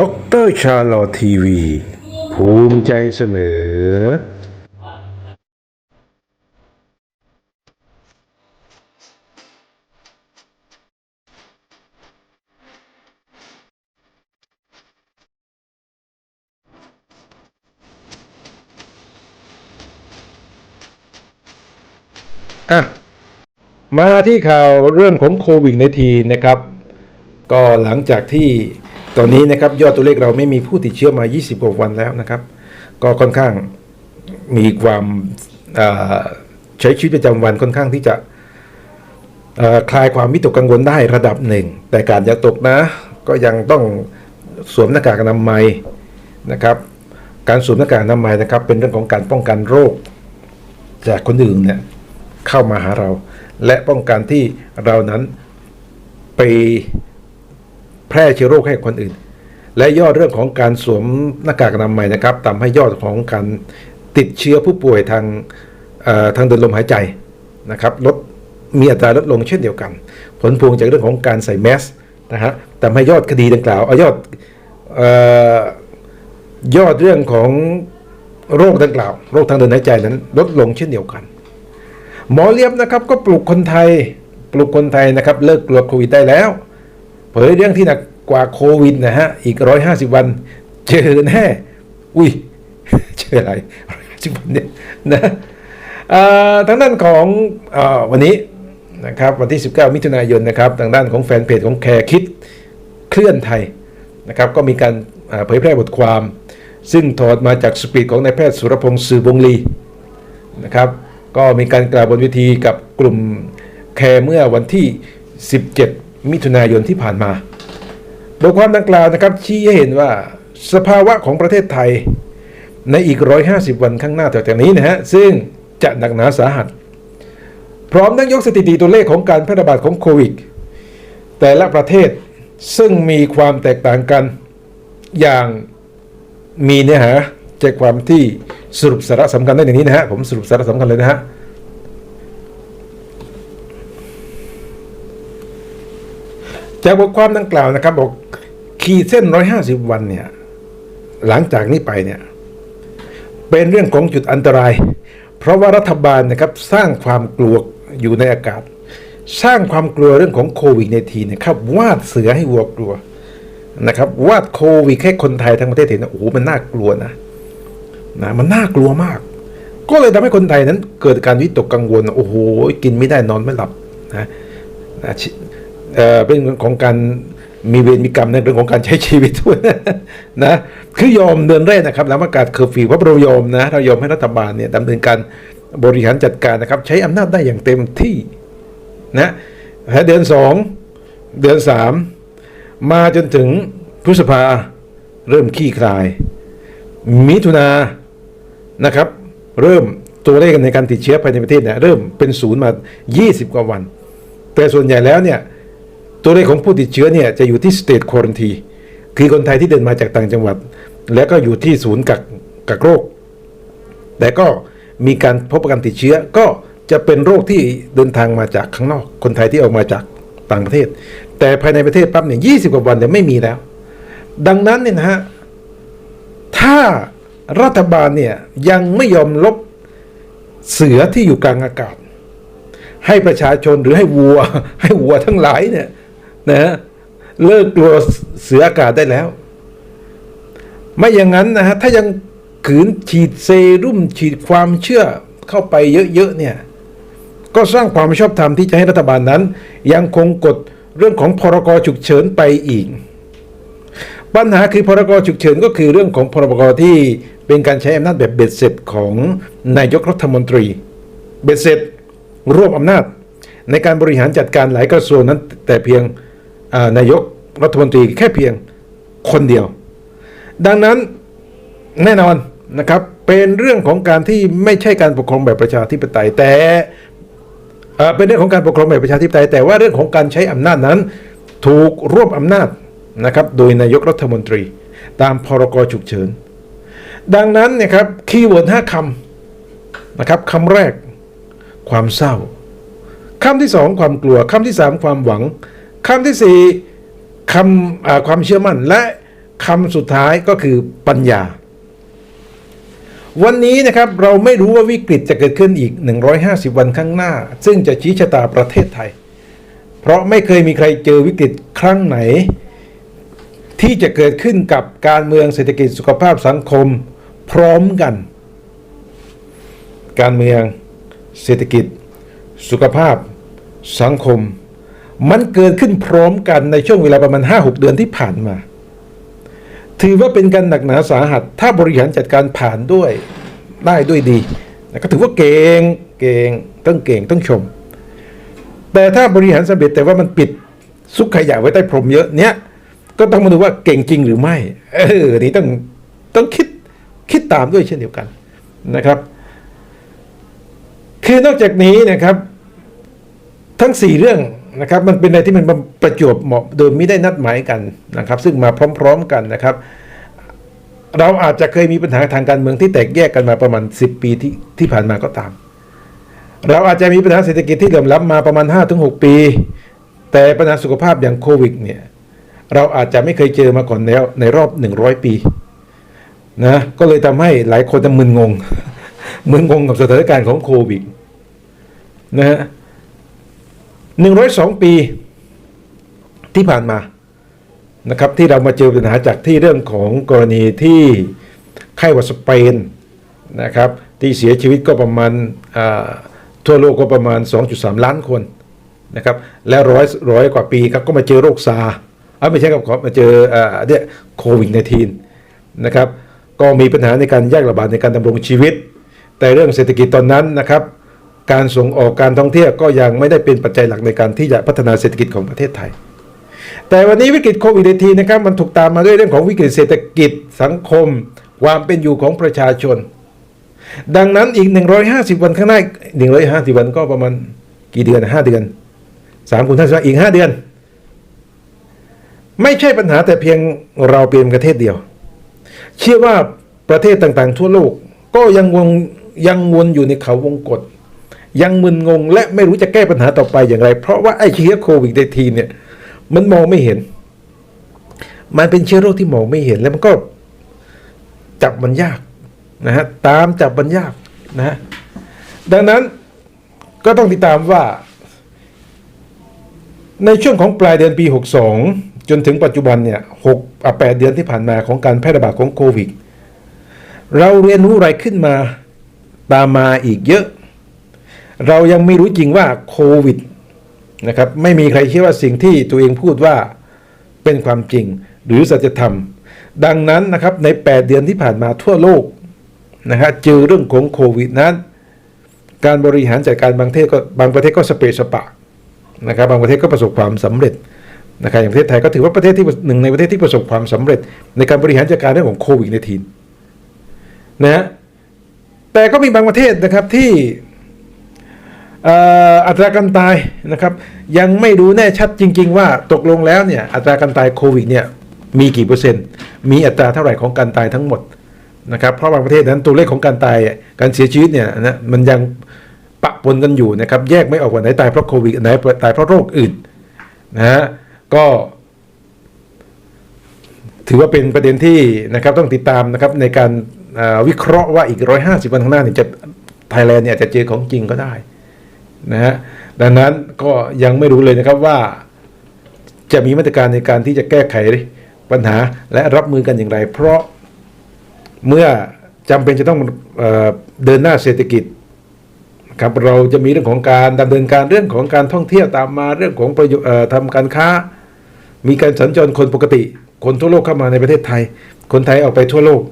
ด็อกเตอร์ชาลอทีวี ภูมิใจเสนอ อะ มาที่ข่าวเรื่องของโควิดในทีนะครับ ก็หลังจากที่ ตอนนี้นะครับยอดตัวเลขเราไม่มีผู้ติดเชื้อมา 20 กว่าวันแล้วนะครับ ก็ค่อนข้างมีความใช้ชีวิตประจำวันค่อนข้างที่จะคลายความวิตกกังวลได้ระดับหนึ่ง แต่การอย่าตกนะ ก็ยังต้องสวมหน้ากากอนามัยนะครับ การสวมหน้ากากอนามัยนะครับ เป็นเรื่องของการป้องกันโรค จากคนอื่นเนี่ยเข้ามาหาเรา และป้องกันที่เรานั้นไป ร่เชื้อโรคให้คนอื่น และยอดเรื่องของการสวมหน้ากากอนามัยนะครับทำให้ยอดของการติดเชื้อผู้ป่วยทางทางเดินลมหายใจนะครับลดมีอัตราลดลงเช่นเดียวกัน ผลพวงจากเรื่องของการใส่แมสนะฮะทำให้ยอดคดีดังกล่าวเอายอดออยอดเรื่องของโรคดังกล่าว โรคทางเดินหายใจนั้น ลดลงเช่นเดียวกัน หมอเลียบนะครับก็ปลุกคนไทย ปลุกคนไทยนะครับ เลิกกลัวโควิดได้แล้ว เผยเรื่องที่หนักกว่าโควิดนะฮะ อีกร้อยห้าสิบวัน เจอแน่ อุ้ย เจออะไรร้อยห้าสิบวันเนี่ยนะทางด้านของอวันนี้นะครับวันที่ 19 มิถุนายนนะครับทางด้านของแฟนเพจของแคร์คิดเคลื่อนไทยนะครับก็มีการเผยแพร่บทความ ซึ่งถอดมาจากสปีดของนายแพทย์สุรพงศ์สืบวงลีนะครับก็มีการกล่าวบนเวทีกับกลุ่มแคร์เมื่อวันที่ 17 มิถุนายนที่ผ่านมา บทความดังกล่าวนะครับชี้ให้เห็นว่าสภาวะของประเทศไทย ในอีก 150 วันข้างหน้าต่อจากนี้นะฮะซึ่งจะหนักหนาสาหัส พร้อมทั้งยกสถิติตัวเลขของการแพร่ระบาดของโควิด แต่ละประเทศซึ่งมีความแตกต่างกันอย่างมีเนื้อหาใจความที่สรุปสาระสำคัญได้อย่างนี้นะฮะผมสรุปสาระสำคัญเลยนะฮะ จากบทความดังกล่าวนะครับ บอกขีดเส้น150วันเนี่ย หลังจากนี้ไปเนี่ย เป็นเรื่องของจุดอันตราย เพราะว่ารัฐบาลนะครับสร้างความกลัวอยู่ในอากาศ สร้างความกลัวเรื่องของโควิดในทีนะครับวาดเสือให้วัวกลัวนะครับวาดโควิดให้คนไทยทั้งประเทศเห็นนะโอ้โหมันน่ากลัวนะนะมันน่ากลัวมาก ก็เลยทำให้คนไทยนั้นเกิดการวิตกกังวลโอ้โหกินไม่ได้นอนไม่หลับนะ เอ่อเป็นเรื่องของการมีเวรมีกรรมในเรื่องของการใช้ชีวิตด้วยนะคือยอมเดินแรกนะครับหลังประกาศเคอร์ฟิวว่าเรายอมนะเรายอมให้รัฐบาลเนี่ยดำเนินการบริหารจัดการนะครับ ใช้อำนาจได้อย่างเต็มที่นะและเดือนสองเดือนสามมาจนถึงพฤษภาเริ่มขี้คลาย มิถุนานะครับ เริ่มตัวเลขในการติดเชื้อภายในประเทศเนี่ยเริ่มเป็นศูนย์มา 20 กว่าวัน แต่ส่วนใหญ่แล้วเนี่ย ตัวเลขของผู้ติดเชื้อเนี่ยจะอยู่ที่สเตทควอนตีคือคนไทยที่เดินมาจากต่างจังหวัด แล้วก็อยู่ที่ศูนย์กักกักโรค แต่ก็มีการพบการติดเชื้อก็จะเป็นโรคที่เดินทางมาจากข้างนอก คนไทยที่ออกมาจากต่างประเทศ แต่ภายในประเทศปั๊บเนี่ยยีกว่าวันเนี่ยไม่มีแล้ว ดังนั้นเนี่ยนะฮะถ้ารัฐบาลเนี่ยยังไม่ยอมลบเสือที่อยู่กลางอากาศ ให้ประชาชนหรือให้วัว ให้วัวทั้งหลายเนี่ย นะฮะเลิกกลัวเสืออากาศได้แล้ว ไม่อย่างนั้นนะฮะถ้ายังขืนฉีดเซรุ่มฉีดความเชื่อเข้าไปเยอะๆเนี่ยก็สร้างความไม่ชอบธรรมที่จะให้รัฐบาลนั้น ยังคงกดเรื่องของพรกฉุกเฉินไปอีก ปัญหาคือพรกฉุกเฉินก็คือเรื่องของพรบที่เป็นการใช้อำนาจแบบเบ็ดเสร็จของนายกรัฐมนตรี เบ็ดเสร็จรวบอำนาจ ในการบริหารจัดการหลายกระทรวงนั้น แต่เพียง นายกรัฐมนตรีแค่เพียงคนเดียว ดังนั้นแน่นอนนะครับเป็นเรื่องของการที่ไม่ใช่การปกครองแบบประชาธิปไตยแต่เป็นเรื่องของการปกครองแบบประชาธิปไตย แต่ว่าเรื่องของการใช้อำนาจนั้น ถูกรวบอำนาจนะครับโดยนายกรัฐมนตรี ตามพรกฉุกเฉิน ดังนั้นนี่ยครับคีย์เวิร์ดห้าคำนะครับคำแรกความเศร้าคำที่สองความกลัวคำที่สามความหวัง คำที่สี่คำความเชื่อมั่นและคำสุดท้ายก็คือปัญญา วันนี้นะครับเราไม่รู้ว่าวิกฤตจะเกิดขึ้นอีก 150 วันข้างหน้า ซึ่งจะชี้ชะตาประเทศไทย เพราะไม่เคยมีใครเจอวิกฤตครั้งไหน ที่จะเกิดขึ้นกับการเมืองเศรษฐกิจสุขภาพสังคมพร้อมกัน การเมือง เศรษฐกิจ สุขภาพ สังคม มันเกิดขึ้นพร้อมกันในช่วงเวลาประมาณ 5-6 เดือนที่ผ่านมา ถือว่าเป็นการหนักหนาสาหัส ถ้าบริหารจัดการผ่านด้วยได้ด้วยดีนะก็ถือว่าเก่งเก่งต้องเก่งต้องชม แต่ถ้าบริหารสำเร็จแต่ว่ามันปิดซุกขยะไว้ใต้พรมเยอะเนี้ยก็ต้องมาดูว่าเก่งจริงหรือไม่ เออนี่ต้องต้องคิดคิดตามด้วยเช่นเดียวกันนะครับคือนอกจากนี้นะครับ ทั้งสี่เรื่อง นะครับมันเป็นอะไรที่มันประจวบเหมาะโดยไม่ได้นัดหมายกันนะครับ ซึ่งมาพร้อม ๆกันนะครับ เราอาจจะเคยมีปัญหาทางการเมืองที่แตกแยกกันมาประมาณ 10 ปีที่ที่ผ่านมาก็ตาม เราอาจจะมีปัญหาเศรษฐกิจที่เหลื่อมล้ำมาประมาณ 5-6 ปี แต่ปัญหาสุขภาพอย่างโควิดเนี่ยเราอาจจะไม่เคยเจอมาก่อนแล้วในรอบ 100 ปีนะก็เลยทำให้หลายคนจะมึนงงมึนงงกับสถานการณ์ของโควิดนะฮะ หนึ่งร้อยสองปีที่ผ่านมานะครับที่เรามาเจอปัญหาจากที่เรื่องของกรณีที่ไข้หวัดสเปนนะครับที่เสียชีวิตก็ประมาณทั่วโลกก็ประมาณ 2.3 ล้านคนนะครับและร้อยร้อยกว่าปีครับก็มาเจอโรคซาร์อะไม่ใช่ครับมาเจอเนี่ยโควิด -19 นะครับก็มีปัญหาในการแยกระบาดในการดำรงชีวิต แต่เรื่องเศรษฐกิจตอนนั้นนะครับ การส่งออกการท่องเที่ยวก็ยังไม่ได้เป็นปัจจัยหลักในการที่จะพัฒนาเศรษฐกิจของประเทศไทย แต่วันนี้วิกฤตโควิด -19 นะครับมันถูกตามมาด้วยเรื่องของวิกฤตเศรษฐกิจสังคม ความเป็นอยู่ของประชาชน ดังนั้นอีก 150 วันข้างหน้า150 วันก็ประมาณกี่เดือน 5 เดือน3คูณ5อีก 5 เดือน ไม่ใช่ปัญหาแต่เพียงเราเพียงประเทศเดียว เชื่อว่าประเทศต่างๆ ทั่วโลกก็ยังวงยังวนอยู่ในเขาวงกฏ ยังมึนงงและไม่รู้จะแก้ปัญหาต่อไปอย่างไร เพราะว่าไอ้เชื้อโควิดในทีเนี่ย มันมองไม่เห็น มันเป็นเชื้อโรคที่มองไม่เห็นแล้วมันก็จับมันยากนะฮะตามจับมันยากนะะดังนั้นก็ต้องติดตามว่า ในช่วงของปลายเดือนปี 62 จนถึงปัจจุบันเนี่ยหกอะแปดเดือนที่ผ่านมาของการแพร่ระบาดของโควิด เราเรียนรู้อะไรขึ้นมาตามมาอีกเยอะ เรายังไม่รู้จริงว่าโควิดนะครับไม่มีใครเชื่อว่าสิ่งที่ตัวเองพูดว่าเป็นความจริงหรือสัจธรรม ดังนั้นนะครับใน 8 เดือนที่ผ่านมาทั่วโลกนะฮะเจอเรื่องของโควิดนั้น การบริหารจัดการบางประเทศก็บางประเทศก็สเปซสปะนะครับบางประเทศก็ประสบความสำเร็จนะครับอย่างประเทศไทยก็ถือว่าประเทศที่หนึ่งในประเทศที่ประสบความสำเร็จ ในการบริหารจัดการเรื่องของโควิดในทีนนะฮะแต่ก็มีบางประเทศนะครับที่ อัตราการตายนะครับ ยังไม่รู้แน่ชัดจริง ๆ ว่าตกลงแล้วเนี่ยอัตราการตายโควิดเนี่ยมีกี่เปอร์เซ็นต์ มีอัตราเท่าไหร่ของการตายทั้งหมดนะครับ เพราะบางประเทศนั้นตัวเลขของการตายการเสียชีวิตเนี่ยนะมันยังปะปนกันอยู่นะครับ แยกไม่ออกว่าไหนตายเพราะโควิดไหนตายเพราะโรคอื่นนะฮะก็ ถือว่าเป็นประเด็นที่นะครับต้องติดตามนะครับในการวิเคราะห์ว่าอีก 150 วันข้างหน้าเนี่ยจะไทยแลนด์เนี่ยจะเจอของจริงก็ได้ นะฮะดังนั้นก็ยังไม่รู้เลยนะครับว่า จะมีมาตรการในการที่จะแก้ไขปัญหาและรับมือกันอย่างไร เพราะเมื่อจำเป็นจะต้องเอเดินหน้าเศรษฐกิจครับเราจะมีเรื่องของการดำเนินการเรื่องของการท่องเที่ยวตามมาเรื่องของประโยชน์ทำการค้า มีการสัญจรคนปกติ คนทั่วโลกเข้ามาในประเทศไทย คนไทยออกไปทั่วโลก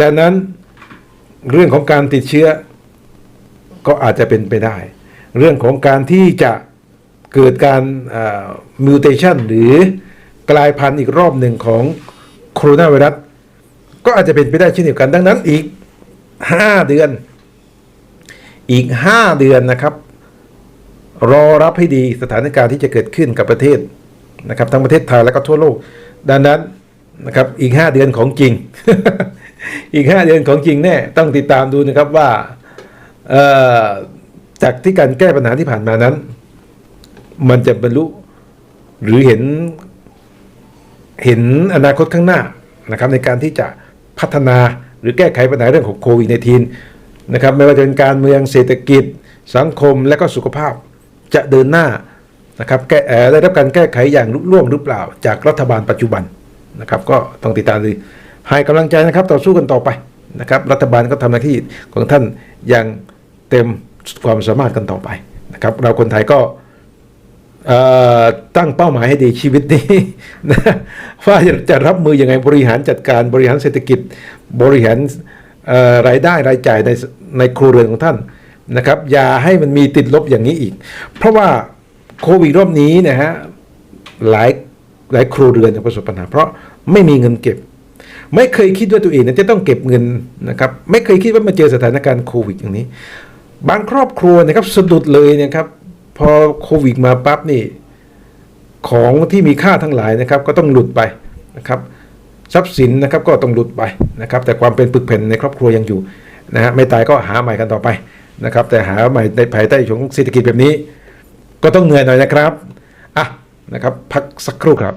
ดังนั้นเรื่องของการติดเชื้อก็อาจจะเป็นไปได้ เรื่องของการที่จะเกิดการมิวเทชันหรือกลายพันธุ์อีกรอบหนึ่งของโคโรนาไวรัสก็อาจจะเป็นไปได้เช่นเดียวกันดังนั้นอีก 5 เดือน อีก 5 เดือนนะครับ รอรับให้ดีสถานการณ์ที่จะเกิดขึ้นกับประเทศนะครับทั้งประเทศไทยและก็ทั่วโลก ดังนั้นนะครับอีก 5 เดือนของจริง อีก 5 เดือนของจริงแน่ต้องติดตามดูนะครับว่าเอ่อ จากที่การแก้ปัญหาที่ผ่านมานั้น มันจะบรรลุหรือเห็นเห็นอนาคตข้างหน้านะครับในการที่จะพัฒนาหรือแก้ไขปัญหาเรื่องของโควิด -19 นะครับไม่ว่าจะเป็นการเมืองเศรษฐกิจ สังคมและก็สุขภาพจะเดินหน้านะครับแก้เอ่อได้รับการแก้ไขอย่างลุล่วงหรือเปล่า จากรัฐบาลปัจจุบันนะครับก็ต้องติดตามดูให้กำลังใจนะครับต่อสู้กันต่อไปนะครับรัฐบาลก็ทำหน้าที่ของท่านอย่างเต็ม ความสามารถกันต่อไปนะครับ เราคนไทยก็ตั้งเป้าหมายให้ดีชีวิตนี้นะว่าจะรับมือยังไงบริหารจัดการบริหารเศรษฐกิจ บริหารรายได้รายจ่ายในในครัวเรือนของท่านนะครับอย่าให้มันมีติดลบอย่างนี้อีก เพราะว่าโควิดรอบนี้นะฮะหลายหลายครัวเรือนจะประสบปัญหา เพราะไม่มีเงินเก็บ ไม่เคยคิดว่าตัวเองจะต้องเก็บเงินนะครับไม่เคยคิดว่ามาเจอสถานการณ์โควิดอย่างนี้ บางครอบครัวนะครับสะดุดเลยนะครับพอโควิดมาปั๊บนี่ของที่มีค่าทั้งหลายนะครับ ก็ต้องหลุดไปนะครับทรัพย์สินนะครับก็ต้องหลุดไปนะครับ แต่ความเป็นปึกแผ่นในครอบครัวยังอยู่นะฮะไม่ตายก็หาใหม่กันต่อไปนะครับ แต่หาใหม่ในภายใต้ของเศรษฐกิจแบบนี้ ก็ต้องเหนื่อยหน่อยนะครับอะนะครับ พักสักครู่ครับ